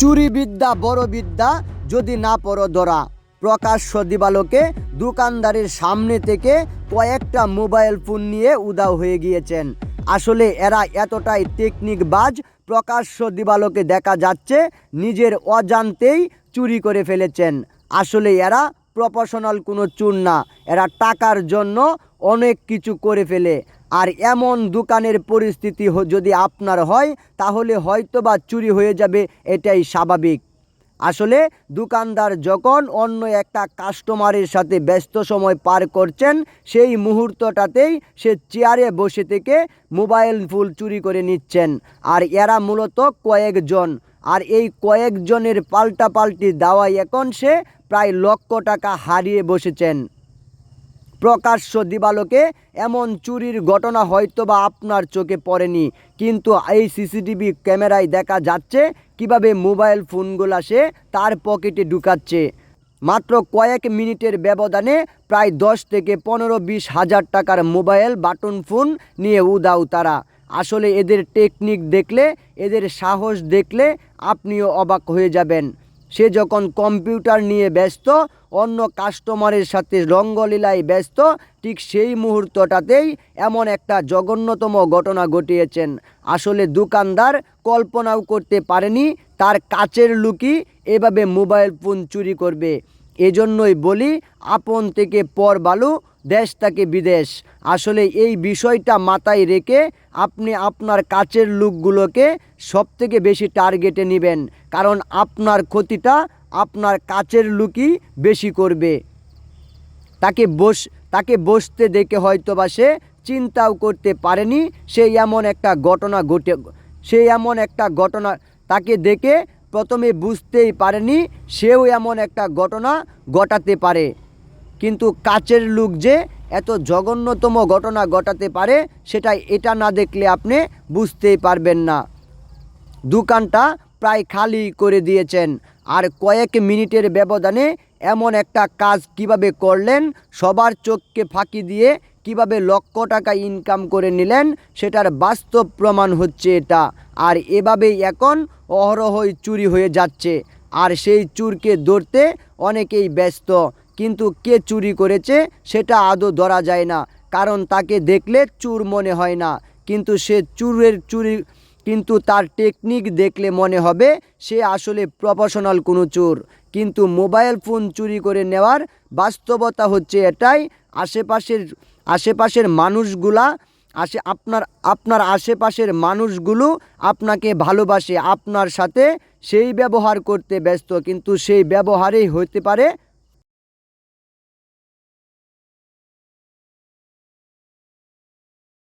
চুরি বিদ্যা বড় বিদ্যা যদি না পড়ো ধরা। প্রকাশ্য দিবালোকে দোকানদারের সামনে থেকে কয়েকটা মোবাইল ফোন নিয়ে উদাও হয়ে গিয়েছেন। আসলে এরা এতটাই টেকনিক বাজ, প্রকাশ্য দিবালোকে দেখা যাচ্ছে নিজের অজান্তেই চুরি করে ফেলেছেন। আসলে এরা প্রফেশনাল কোনো চুর না। এরা টাকার জন্য অনেক কিছু করে ফেলে। আর এমন দোকানের পরিস্থিতি যদি আপনার হয়, তাহলে হয়তো বা চুরি হয়ে যাবে, এটাই স্বাভাবিক। আসলে দোকানদার যখন অন্য একটা কাস্টমারের সাথে ব্যস্ত সময় পার করছেন, সেই মুহূর্তটাতেই সে চেয়ারে বসে থেকে মোবাইল ফুল চুরি করে নিচ্ছেন। আর এরা মূলত কয়েকজন। আর এই কয়েকজনের পাল্টাপাল্টি দাওয়ায় এখন সে প্রায় লক্ষ টাকা হারিয়ে বসেছেন। প্রকাশ্য দিবালোকে এমন চুরির ঘটনা হয়তো বা আপনার চোখে পড়েনি, কিন্তু এই সিসিটিভি ক্যামেরায় দেখা যাচ্ছে কীভাবে মোবাইল ফোনগুলা সে তার পকেটে ঢুকাচ্ছে। মাত্র কয়েক মিনিটের ব্যবধানে প্রায় দশ থেকে পনেরো বিশ হাজার টাকার মোবাইল, বাটন, ফোন নিয়ে উদাও তারা আসলে এদের টেকনিক দেখলে, এদের সাহস দেখলে আপনিও অবাক হয়ে যাবেন। সে যখন কম্পিউটার নিয়ে ব্যস্ত, অন্য কাস্টমারের সাথে রঙ্গলীলায় ব্যস্ত, ঠিক সেই মুহূর্তটাতেই এমন একটা জঘন্যতম ঘটনা ঘটিয়েছেন। আসলে দোকানদার কল্পনাও করতে পারেনি, তার কাচের লুকি এভাবে মোবাইল ফোন চুরি করবে। এজন্যই বলি, আপন থেকে পর বালু, দেশ থেকে বিদেশ। আসলে এই বিষয়টা মাথায় রেখে আপনি আপনার কাছের লুকগুলোকে সব থেকে বেশি টার্গেটে নেবেন। কারণ আপনার ক্ষতিটা আপনার কাছের লুকই বেশি করবে। তাকে বস, তাকে বসতে দেখে হয়তো বা সে চিন্তাও করতে পারেনি। সে এমন একটা ঘটনা ঘটে, সে এমন একটা ঘটনা তাকে দেখে প্রথমে বুঝতেই পারেনি, সেও এমন একটা ঘটনা ঘটাতে পারে। কিন্তু কাচের লুক যে এত জঘন্যতম ঘটনা ঘটাতে পারে, সেটা এটা না দেখলে আপনি বুঝতেই পারবেন না। দোকানটা প্রায় খালি করে দিয়েছেন, আর কয়েক মিনিটের ব্যবধানে এমন একটা কাজ কীভাবে করলেন, সবার চোখকে ফাঁকি দিয়ে কীভাবে লক্ষ টাকা ইনকাম করে নিলেন, সেটার বাস্তব প্রমাণ হচ্ছে এটা। আর এভাবেই এখন অহরহই চুরি হয়ে যাচ্ছে। আর সেই চুরকে ধরতে অনেকেই ব্যস্ত। কিন্তু কে চুরি করেছে সেটা আদৌ ধরা যায় না। কারণ তাকে দেখলে চুর মনে হয় না। কিন্তু সে চুরের চুরি, কিন্তু তার টেকনিক দেখলে মনে হবে সে আসলে প্রফেশনাল কোনো চোর। কিন্তু মোবাইল ফোন চুরি করে নেওয়ার বাস্তবতা হচ্ছে এটাই। আশেপাশের আশেপাশের মানুষগুলা আসে আপনার আপনার আশেপাশের মানুষগুলো আপনাকে ভালোবাসে, আপনার সাথে সেই ব্যবহার করতে ব্যস্ত। কিন্তু সেই ব্যবহারেই হতে পারে